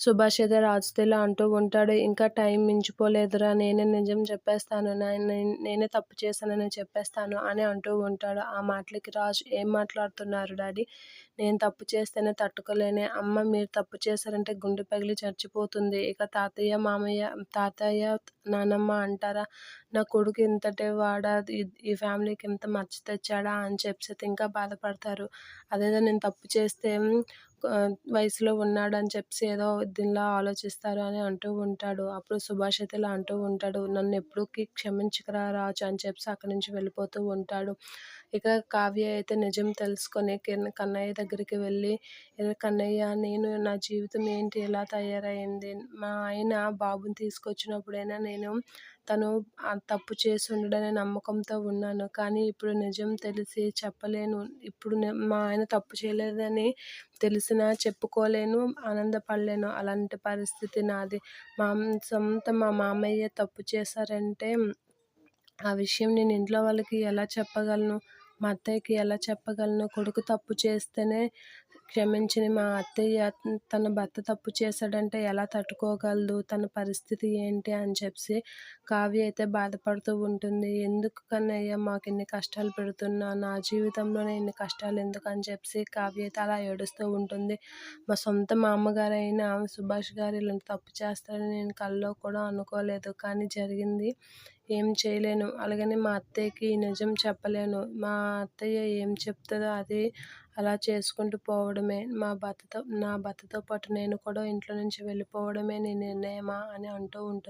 సుభాష్ అయితే రాజుతో అంటూ ఉంటాడు ఇంకా టైం మించిపోలేదురా నేనే నిజం చెప్పేస్తాను నేనే తప్పు చేశానని చెప్పేస్తాను అని అంటూ ఉంటాడు. ఆ మాటలకి రాజు ఏం మాట్లాడుతున్నారు డాడీ? నేను తప్పు చేస్తేనే తట్టుకోలేనే అమ్మ మీరు తప్పు చేశారంటే గుండె పగిలి చచ్చిపోతుంది ఇక తాతయ్య మామయ్య తాతయ్య నానమ్మ అంటారా నా కొడుకు ఇంతటి వాడా ఈ ఫ్యామిలీకి ఇంత మచ్చ తెచ్చాడా అని చెప్పి ఇంకా బాధపడతారు. అదేదో నేను తప్పు చేస్తే వయసులో ఉన్నాడు అని చెప్పి ఏదో దీనిలా ఆలోచిస్తారు అని అంటూ ఉంటాడు. అప్పుడు సుభాష్ అయితే ఇలా అంటూ ఉంటాడు నన్ను ఎప్పుడుకి క్షమించకరా రాజు అని చెప్పి అక్కడి నుంచి వెళ్ళిపోతూ ఉంటాడు. ఇక కావ్య అయితే నిజం తెలుసుకొని కన్నయ్య దగ్గరికి వెళ్ళి కన్నయ్య నేను నా జీవితం ఏంటి ఎలా తయారైంది? మా ఆయన బాబుని తీసుకొచ్చినప్పుడైనా నేను తను తప్పు చేసి ఉండడనే నమ్మకంతో ఉన్నాను. కానీ ఇప్పుడు నిజం తెలిసి చెప్పలేను. ఇప్పుడు మా ఆయన తప్పు చేయలేదని తెలిసినా చెప్పుకోలేను ఆనందపడలేను. అలాంటి పరిస్థితి నాది. మా సొంత మా మామయ్య తప్పు చేశారంటే ఆ విషయం నేను ఇంట్లో వాళ్ళకి ఎలా చెప్పగలను మా అత్తయ్యకి ఎలా చెప్పగలను కొడుకు తప్పు చేస్తేనే క్షమించని మా అత్తయ్య తన భర్త తప్పు చేశాడంటే ఎలా తట్టుకోగలదు? తన పరిస్థితి ఏంటి? అని చెప్పి కావ్య అయితే బాధపడుతూ ఉంటుంది. ఎందుకు కన్నయ్య మాకు ఇన్ని కష్టాలు పెడుతున్నా? నా జీవితంలోనే ఇన్ని కష్టాలు ఎందుకు? అని చెప్పి కావ్య అయితే అలా ఏడుస్తూ ఉంటుంది. మా సొంత మా అయిన సుభాష్ గారు ఇలాంటి తప్పు చేస్తారని నేను కల్లో కూడా అనుకోలేదు. కానీ జరిగింది ఏం చేయలేను. అలాగని మా అత్తయ్యకి నిజం చెప్పలేను. మా అత్తయ్య ఏం చెప్తుందో అది అలా చేసుకుంటూ పోవడమే మా భర్తతో నా భర్తతో పాటు నేను కూడా ఇంట్లో నుంచి వెళ్ళిపోవడమే నీ నిర్ణయమా అని అంటూ ఉంటుంది.